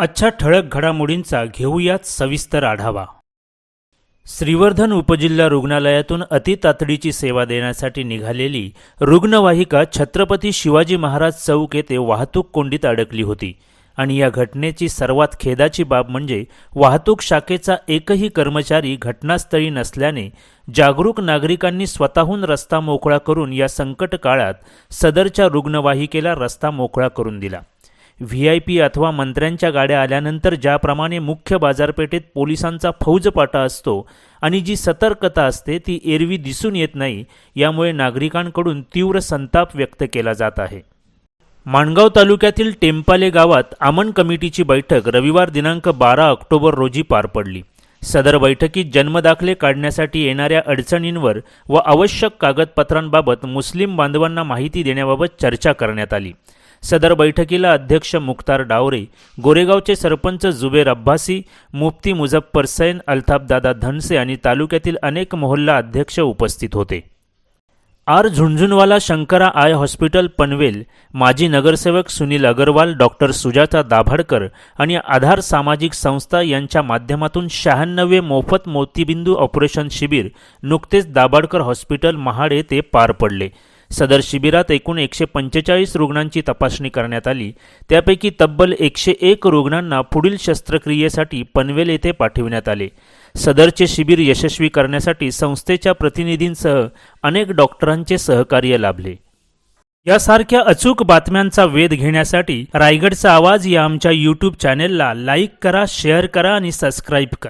आजच्या ठळक घडामोडींचा घेऊयात सविस्तर आढावा. श्रीवर्धन उपजिल्हा रुग्णालयातून अतितातडीची सेवा देण्यासाठी निघालेली रुग्णवाहिका छत्रपती शिवाजी महाराज चौक येथे वाहतूक कोंडीत अडकली होती आणि या घटनेची सर्वात खेदाची बाब म्हणजे वाहतूक शाखेचा एकही कर्मचारी घटनास्थळी नसल्याने जागरूक नागरिकांनी स्वतःहून रस्ता मोकळा करून या संकट काळात सदरच्या रुग्णवाहिकेला रस्ता मोकळा करून दिला. व्ही आय पी अथवा मंत्र्यांच्या गाड्या आल्यानंतर ज्याप्रमाणे मुख्य बाजारपेठेत पोलिसांचा फौजपाटा असतो आणि जी सतर्कता असते ती एरवी दिसून येत नाही यामुळे नागरिकांकडून तीव्र संताप व्यक्त केला जात आहे. माणगाव तालुक्यातील टेंपाले गावात आमन कमिटीची बैठक रविवार दिनांक बारा ऑक्टोबर रोजी पार पडली. सदर बैठकीत जन्मदाखले काढण्यासाठी येणाऱ्या अडचणींवर व आवश्यक कागदपत्रांबाबत मुस्लिम बांधवांना माहिती देण्याबाबत चर्चा करण्यात आली. सदर बैठकीला अध्यक्ष मुख्तार डावरे गोरेगावचे सरपंच जुबेर अब्बासी मुफ्ती मुझफ्फर सैन अल्ताफदादा धनसे आणि तालुक्यातील अनेक मोहल्ला अध्यक्ष उपस्थित होते. R Jhunjhunwala Shankara eye hospital Panvel माजी नगरसेवक सुनील अगरवाल डॉक्टर सुजाता दाभाडकर आणि आधार सामाजिक संस्था यांच्या माध्यमातून शहाण्णवे मोफत मोतीबिंदू ऑपरेशन शिबिर नुकतेच दाभाडकर हॉस्पिटल महाड येथे पार पडले. सदर शिबिरात एकूण एकशे पंचेचाळीस रुग्णांची तपासणी करण्यात आली. त्यापैकी तब्बल एकशे एक रुग्णांना पुढील शस्त्रक्रियेसाठी पनवेल येथे पाठविण्यात आले. सदरचे शिबिर यशस्वी करण्यासाठी संस्थेच्या प्रतिनिधींसह अनेक डॉक्टरांचे सहकार्य लाभले. यासारख्या अचूक बातम्यांचा वेध घेण्यासाठी रायगडचा आवाज या आमच्या यूट्यूब चॅनेलला लाईक करा शेअर करा आणि सबस्क्राईब करा.